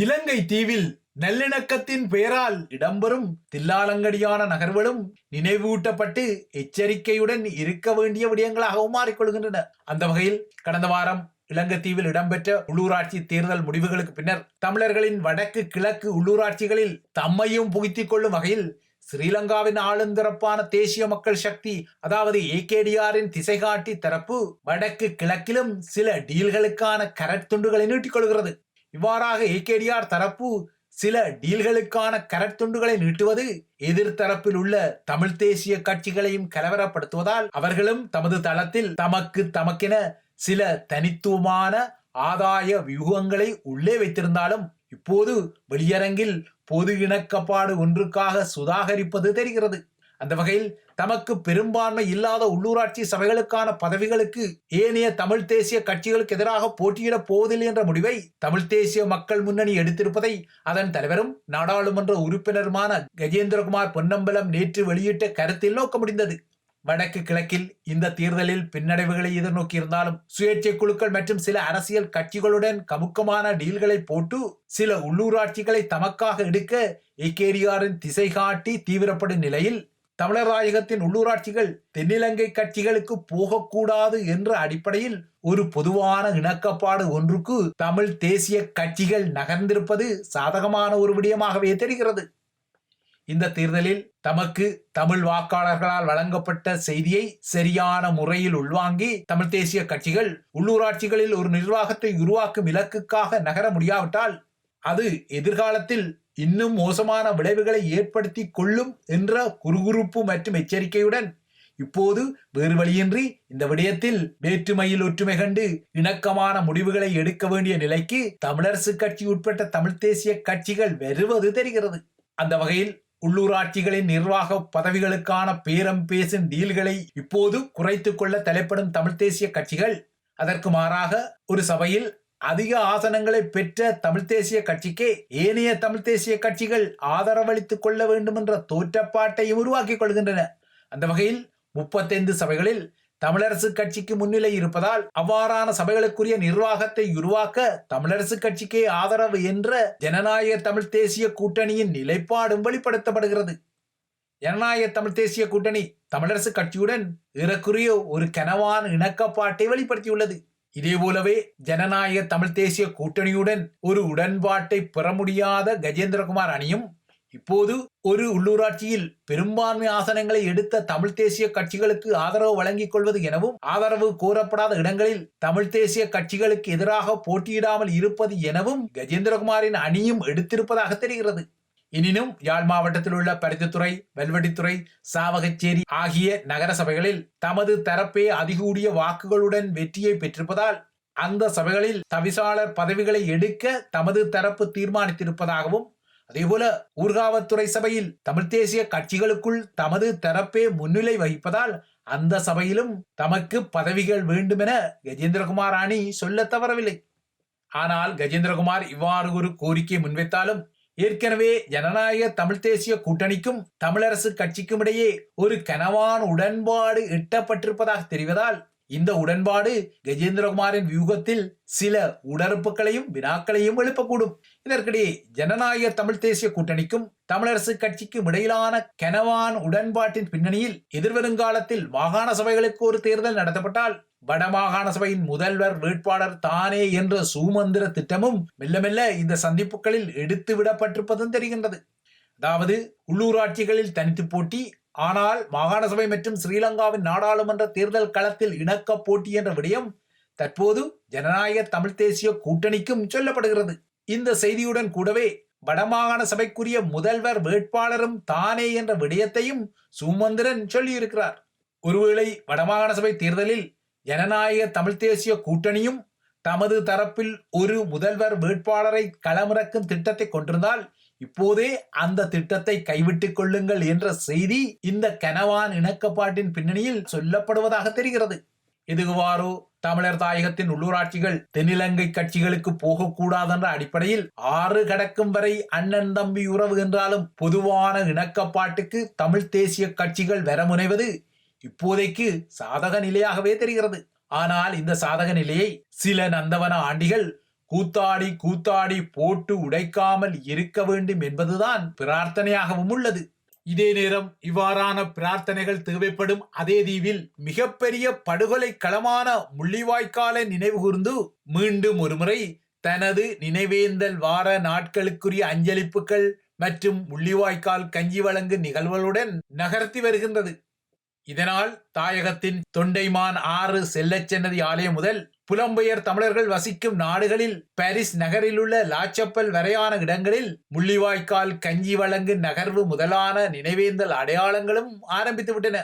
இலங்கை தீவில் நல்லிணக்கத்தின் பெயரால் இடம்பெறும் தில்லாலங்கடியான நகர்வுகளும் நினைவூட்டப்பட்டு எச்சரிக்கையுடன் இருக்க வேண்டிய விடயங்களாகவும் மாறிக்கொள்கின்றன. அந்த வகையில் கடந்த வாரம் இலங்கை தீவில் இடம்பெற்ற உள்ளூராட்சி தேர்தல் முடிவுகளுக்கு பின்னர் தமிழர்களின் வடக்கு கிழக்கு உள்ளூராட்சிகளில் தம்மையும் புகுத்திக் கொள்ளும் வகையில் ஸ்ரீலங்காவின் ஆளுந்திறப்பான தேசிய மக்கள் சக்தி அதாவது ஏகேடிஆரின் திசை காட்டி தரப்பு வடக்கு கிழக்கிலும் சில டீல்களுக்கான கரத்துண்டுகளை நீட்டிக்கொள்கிறது. இவ்வாறாக ஏகேடிஆர் தரப்பு சில டீல்களுக்கான கரத்துண்டுகளை நீட்டுவது எதிர்த்தரப்பில் உள்ள தமிழ் தேசிய கட்சிகளையும் கலவரப்படுத்துவதால் அவர்களும் தமது தளத்தில் தமக்கு தமக்கென சில தனித்துவமான ஆதாய வியூகங்களை உள்ளே வைத்திருந்தாலும் இப்போது வெளியரங்கில் பொது இணக்கப்பாடு ஒன்றுக்காக சுதாகரிப்பது தெரிகிறது. அந்த வகையில் தமக்கு பெரும்பான்மை இல்லாத உள்ளூராட்சி சபைகளுக்கான பதவிகளுக்கு ஏனைய தமிழ் தேசிய கட்சிகளுக்கு எதிராக போட்டியிடப் போவதில்லை என்ற முடிவை தமிழ் தேசிய மக்கள் முன்னணி எடுத்திருப்பதை அதன் தலைவரும் நாடாளுமன்ற உறுப்பினருமான கஜேந்திரகுமார் பொன்னம்பலம் நேற்று வெளியிட்ட கருத்தில் நோக்க முடிந்தது. வடக்கு கிழக்கில் இந்த தேர்தலில் பின்னடைவுகளை எதிர்நோக்கியிருந்தாலும் சுயேட்சை குழுக்கள் மற்றும் சில அரசியல் கட்சிகளுடன் கமுக்கமான டீல்களை போட்டு சில உள்ளூராட்சிகளை தமக்காக எடுக்க ஏகேடிஆரின் திசை காட்டி தீவிரப்படும் நிலையில் தமிழராயகத்தின் உள்ளூராட்சிகள் தென்னிலங்கை கட்சிகளுக்கு போகக்கூடாது என்ற அடிப்படையில் ஒரு பொதுவான இணக்கப்பாடு ஒன்றுக்கு தமிழ் தேசிய கட்சிகள் நகர்ந்திருப்பது சாதகமான ஒரு விடயமாகவே தெரிகிறது. இந்த தேர்தலில் தமக்கு தமிழ் வாக்காளர்களால் வழங்கப்பட்ட செய்தியை சரியான முறையில் உள்வாங்கி தமிழ் தேசிய கட்சிகள் உள்ளூராட்சிகளில் ஒரு நிர்வாகத்தை உருவாக்கும் இலக்குக்காக நகர முடியாவிட்டால் அது எதிர்காலத்தில் இன்னும் மோசமான விளைவுகளை ஏற்படுத்தி கொள்ளும் என்ற குறுகுறுப்பு மற்றும் எச்சரிக்கையுடன் இப்போது வேறு வழியின்றி இந்த விடயத்தில் வேற்றுமையில் ஒற்றுமை கண்டு இணக்கமான முடிவுகளை எடுக்க வேண்டிய நிலைக்கு தமிழரசு கட்சி உட்பட்ட தமிழ் தேசிய கட்சிகள் வருவது தெரிகிறது. அந்த வகையில் உள்ளூராட்சிகளின் நிர்வாக பதவிகளுக்கான பேரம் பேசும் டீல்களை இப்போது குறைத்து கொள்ள தலைப்படும் தமிழ் தேசிய கட்சிகள் அதற்கு மாறாக ஒரு சபையில் அதிக ஆசனங்களை பெற்ற தமிழ்த் தேசிய கட்சிக்கே ஏனைய தமிழ்த் தேசிய கட்சிகள் ஆதரவளித்துக் கொள்ள வேண்டும் என்ற தோற்றப்பாட்டை உருவாக்கிக் கொள்கின்றன. அந்த வகையில் முப்பத்தைந்து சபைகளில் தமிழரசு கட்சிக்கு முன்னிலை இருப்பதால் அவ்வாறான சபைகளுக்குரிய நிர்வாகத்தை உருவாக்க தமிழரசு கட்சிக்கே ஆதரவு என்ற ஜனநாயக தமிழ் தேசிய கூட்டணியின் நிலைப்பாடும் வெளிப்படுத்தப்படுகிறது. ஜனநாயக தமிழ் தேசிய கூட்டணி தமிழரசு கட்சியுடன் ஏறக்குறைய ஒரு கனவான இணக்கப்பாட்டை வெளிப்படுத்தியுள்ளது. இதேபோலவே ஜனநாயக தமிழ் தேசிய கூட்டணியுடன் ஒரு உடன்பாட்டை பெற முடியாத கஜேந்திரகுமார் அணியும் இப்போது ஒரு உள்ளூராட்சியில் பெரும்பான்மை ஆசனங்களை எடுத்த தமிழ் தேசிய கட்சிகளுக்கு ஆதரவு வழங்கிக் கொள்வது எனவும் ஆதரவு கோரப்படாத இடங்களில் தமிழ் தேசிய கட்சிகளுக்கு எதிராக போட்டியிடாமல் இருப்பது எனவும் கஜேந்திரகுமாரின் அணியும் எடுத்திருப்பதாக தெரிகிறது. எனினும் யாழ் மாவட்டத்தில் உள்ள பருத்தித்துறை வெல்வெட்டித்துறை சாவகச்சேரி ஆகிய நகர சபைகளில் தமது தரப்பே அதிகூடிய வாக்குகளுடன் வெற்றியை பெற்றிருப்பதால் அந்த சபைகளில் தவிசாளர் பதவிகளை எடுக்க தமது தரப்பு தீர்மானித்திருப்பதாகவும் அதேபோல ஊர்காவத்துறை சபையில் தமிழ் தேசிய கட்சிகளுக்குள் தமது தரப்பே முன்னிலை வகிப்பதால் அந்த சபையிலும் தமக்கு பதவிகள் வேண்டுமென கஜேந்திரகுமார் அணி சொல்ல தவறவில்லை. ஆனால் கஜேந்திரகுமார் இவ்வாறு ஒரு கோரிக்கை முன்வைத்தாலும் ஏற்கனவே ஜனநாயக தமிழ் தேசிய கூட்டணிக்கும் தமிழரசு கட்சிக்கும் இடையே ஒரு கனவான உடன்பாடு எட்டப்பட்டிருப்பதாக தெரிவதால் இந்த உடன்பாடு கஜேந்திரகுமாரின் வியூகத்தில் சில உடறுப்புகளையும் வினாக்களையும் எழுப்பக்கூடும். இதற்கிடையே ஜனநாயக தமிழ் தேசிய கூட்டணிக்கும் தமிழரசு கட்சிக்கும் இடையிலான கெனவான் உடன்பாட்டின் பின்னணியில் எதிர்வருங்காலத்தில் மாகாண சபைகளுக்கு ஒரு தேர்தல் நடத்தப்பட்டால் வடமாகாண சபையின் முதல்வர் வேட்பாளர் தானே என்ற சூமந்திர திட்டமும் மெல்ல மெல்ல இந்த சந்திப்புகளில் எடுத்து விடப்பட்டிருப்பதும் தெரிகின்றது. அதாவது உள்ளூராட்சிகளில் தனித்து போட்டி ஆனால் மாகாண சபை மற்றும் ஸ்ரீலங்காவின் நாடாளுமன்ற தேர்தல் களத்தில் இணக்க போட்டி என்ற விடயம் தற்போது ஜனநாயக தமிழ் தேசிய கூட்டணிக்கும் சொல்லப்படுகிறது. இந்த செய்தியுடன் கூடவே வடமாகாண சபைக்குரிய முதல்வர் வேட்பாளரும் தானே என்ற விடயத்தையும் சுமந்திரன் சொல்லியிருக்கிறார். ஒருவேளை வடமாகாண சபை தேர்தலில் ஜனநாயக தமிழ் தேசிய கூட்டணியும் தமது தரப்பில் ஒரு முதல்வர் வேட்பாளரை களமிறக்கும் திட்டத்தை கொண்டிருந்தால் இப்போதே அந்த திட்டத்தை கைவிட்டுக் கொள்ளுங்கள் என்ற செய்தி இந்த கனவான் இணக்கப்பாட்டின் பின்னணியில் சொல்லப்படுவதாக தெரிகிறது. எதுகுவாரோ தமிழர் தாயகத்தின் உள்ளூராட்சிகள் தென்னிலங்கை கட்சிகளுக்கு போகக்கூடாதென்ற அடிப்படையில் ஆறு கடக்கும் வரை அண்ணன் தம்பி உறவு என்றாலும் பொதுவான இணக்கப்பாட்டுக்கு தமிழ் தேசிய கட்சிகள் வர முனைவது இப்போதைக்கு சாதக நிலையாகவே தெரிகிறது. ஆனால் இந்த சாதக நிலையை சில நந்தவன ஆண்டிகள் கூத்தாடி கூத்தாடி போட்டு உடைக்காமல் இருக்க வேண்டும் என்பதுதான் பிரார்த்தனையாகவும் உள்ளது. இதே நேரம் இவ்வாறான பிரார்த்தனைகள் தேவைப்படும் அதே தீவில் மிகப்பெரிய படுகொலை களமான முள்ளிவாய்க்காலை நினைவுகூர்ந்து மீண்டும் ஒருமுறை தனது நினைவேந்தல் வார நாட்களுக்குரிய அஞ்சலிப்புகள் மற்றும் முள்ளிவாய்க்கால் கஞ்சி வழங்கு நிகழ்வுகளுடன் நகர்த்தி வருகின்றது. இதனால் தாயகத்தின் தொண்டைமான் ஆறு செல்லச்சென்னதி ஆலயம் முதல் புலம்பெயர் தமிழர்கள் வசிக்கும் நாடுகளில் பாரிஸ் நகரில் உள்ள லாச்சப்பல் வரையான இடங்களில் முள்ளிவாய்க்கால் கஞ்சி வழங்கு நகர்வு முதலான நினைவேந்தல் அடையாளங்களும் ஆரம்பித்து விட்டன.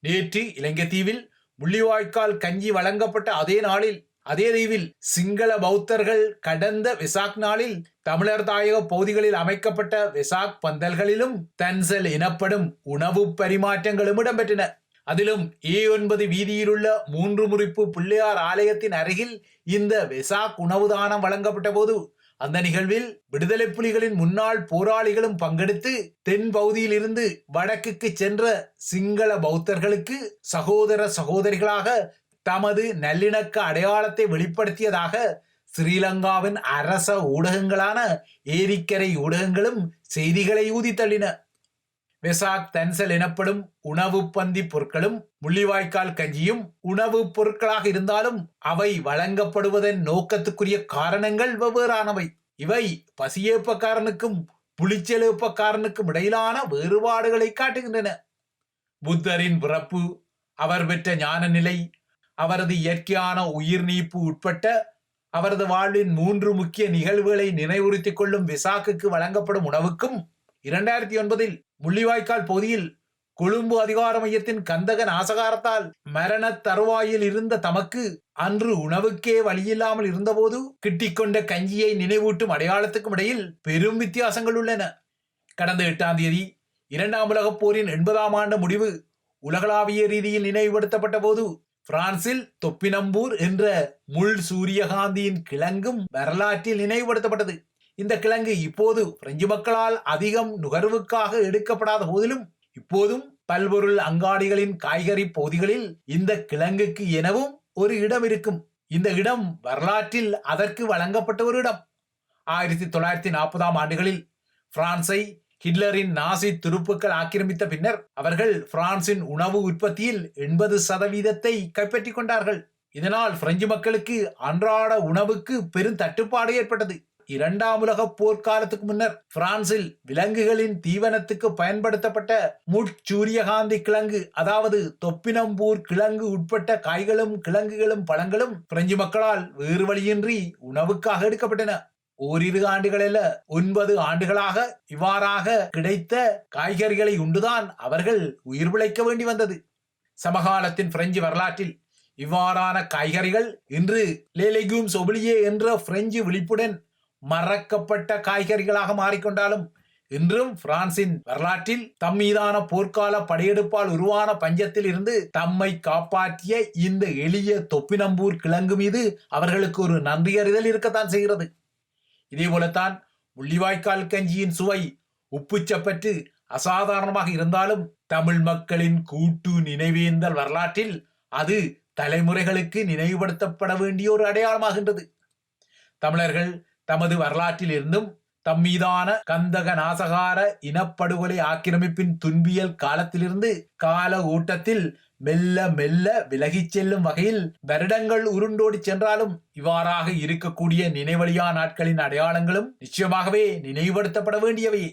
நேற்று இலங்கைத்தீவில் முள்ளிவாய்க்கால் கஞ்சி வழங்கப்பட்ட அதே நாளில் அதே தீவில் சிங்கள பௌத்தர்கள் கடந்த விசாக் நாளில் தமிழர் தாயக பகுதிகளில் அமைக்கப்பட்ட விசாக் பந்தல்களிலும் தன்சல் எனப்படும் உணவு பரிமாற்றங்களும் இடம்பெற்றன. அதிலும் ஏ ஒன்பது வீதியிலுள்ள மூன்று முறிப்பு பிள்ளையார் ஆலயத்தின் அருகில் இந்த வெசாக் உணவு தானம் வழங்கப்பட்ட போது அந்த நிகழ்வில் விடுதலை புலிகளின் முன்னாள் போராளிகளும் பங்கெடுத்து தென் பகுதியிலிருந்து வடக்குக்கு சென்ற சிங்கள பௌத்தர்களுக்கு சகோதர சகோதரிகளாக தமது நல்லிணக்க அடையாளத்தை வெளிப்படுத்தியதாக ஸ்ரீலங்காவின் அரச ஊடகங்களான ஏரிக்கரை ஊடகங்களும் செய்திகளை ஊதி தள்ளின வெசாக் தன்சல் எனப்படும் உணவு பந்தி பொருட்களும் முள்ளிவாய்க்கால் கஞ்சியும் உணவு பொருட்களாக இருந்தாலும் அவை வழங்கப்படுவதன் நோக்கத்துக்குரிய காரணங்கள் வெவ்வேறானவை. இவை பசியேப்பக்காரனுக்கும் புளிச்செலுப்பக்காரனுக்கும் இடையிலான வேறுபாடுகளை காட்டுகின்றன. புத்தரின் பிறப்பு அவர் பெற்ற ஞான நிலை அவரது இயற்கையான உயிர் நீப்பு உட்பட்ட அவரது வாழ்வின் மூன்று முக்கிய நிகழ்வுகளை நினைவுறுத்திக் கொள்ளும் விசாக்குக்கு வழங்கப்படும் உணவுக்கும் இரண்டாயிரத்தி ஒன்பதில் முள்ளிவாய்க்கால் பகுதியில் கொழும்பு அதிகார மையத்தின் கந்தக நாசகாரத்தால் மரண தருவாயில் இருந்த தமக்கு அன்று உணவுக்கே வழியில்லாமல் இருந்தபோது கிட்டிக்கொண்ட கஞ்சியை நினைவூட்டும் அடையாளத்துக்கும் இடையில் பெரும் வித்தியாசங்கள் உள்ளன. கடந்த எட்டாம் தேதி இரண்டாம் உலகப் போரின் எண்பதாம் ஆண்டு முடிவு உலகளாவிய ரீதியில் நினைவுபடுத்தப்பட்ட போது பிரான்சில் தொப்பினம்பூர் என்ற முள் சூரியகாந்தியின் கிழங்கும் வரலாற்றில் நினைவுபடுத்தப்பட்டது. இந்த கிழங்கு இப்போது பிரெஞ்சு மக்களால் அதிகம் நுகர்வுக்காக எடுக்கப்படாத போதிலும் இப்போதும் பல்பொருள் அங்காடிகளின் காய்கறி பகுதிகளில் இந்த கிழங்குக்கு எனவும் ஒரு இடம் இருக்கும். இந்த இடம் வரலாற்றில் அதற்கு வழங்கப்பட்ட ஒரு இடம். ஆயிரத்தி தொள்ளாயிரத்தி நாற்பதாம் ஆண்டுகளில் பிரான்சை ஹிட்லரின் நாசி துருப்புக்கள் ஆக்கிரமித்த பின்னர் அவர்கள் பிரான்சின் உணவு உற்பத்தியில் எண்பது சதவீதத்தை கைப்பற்றிக் கொண்டார்கள். இதனால் பிரெஞ்சு மக்களுக்கு அன்றாட உணவுக்கு பெரும் தட்டுப்பாடு ஏற்பட்டது. இரண்டாம் உலக போர்க்காலத்துக்கு முன்னர் பிரான்சில் விலங்குகளின் தீவனத்துக்கு பயன்படுத்தப்பட்ட முட்சூரியகாந்தி கிழங்கு அதாவது தொப்பினம்பூர் கிழங்கு உட்பட்ட காய்களும் கிழங்குகளும் பழங்களும் பிரெஞ்சு மக்களால் வேறு வழியின்றி உணவுக்காக எடுக்கப்பட்டன. ஓரிரு ஆண்டுகளில் ஒன்பது ஆண்டுகளாக இவ்வாறாக கிடைத்த காய்கறிகளை உண்டுதான் அவர்கள் உயிர் பிழைக்க வேண்டி வந்தது. சமகாலத்தின் பிரெஞ்சு வரலாற்றில் இவ்வாறான காய்கறிகள் இன்று லேலெக்யூம் சொபிலியே என்ற பிரெஞ்சு விழிப்புடன் மறக்கப்பட்ட காய்கறிகளாக மாறிக்கொண்டாலும் இன்றும் பிரான்சின் வரலாற்றில் தம் மீதான போர்க்கால படையெடுப்பால் உருவான பஞ்சத்தில் இருந்து தம்மை காப்பாற்றிய இந்த எளிய தொப்பினம்பூர் கிழங்கு மீது அவர்களுக்கு ஒரு நன்றியறிதல் இருக்கத்தான் செய்கிறது. இதே போலத்தான் முள்ளிவாய்க்கால் கஞ்சியின் சுவை உப்புச்சப்பற்று அசாதாரணமாக இருந்தாலும் தமிழ் மக்களின் கூட்டு நினைவேந்தல் வரலாற்றில் அது தலைமுறைகளுக்கு நினைவுபடுத்தப்பட வேண்டிய ஒரு அடையாளமாகின்றது. தமிழர்கள் தமது வரலாற்றில் இருந்தும் தம்மீதான கந்தக நாசகார இனப்படுகொலை ஆக்கிரமிப்பின் துன்பியல் காலத்திலிருந்து கால ஊட்டத்தில் மெல்ல மெல்ல விலகிச் செல்லும் வகையில் வருடங்கள் உருண்டோடி சென்றாலும் இவ்வாறாக இருக்கக்கூடிய நினைவழியா நாட்களின் அடையாளங்களும் நிச்சயமாகவே நினைவுபடுத்தப்பட வேண்டியவையே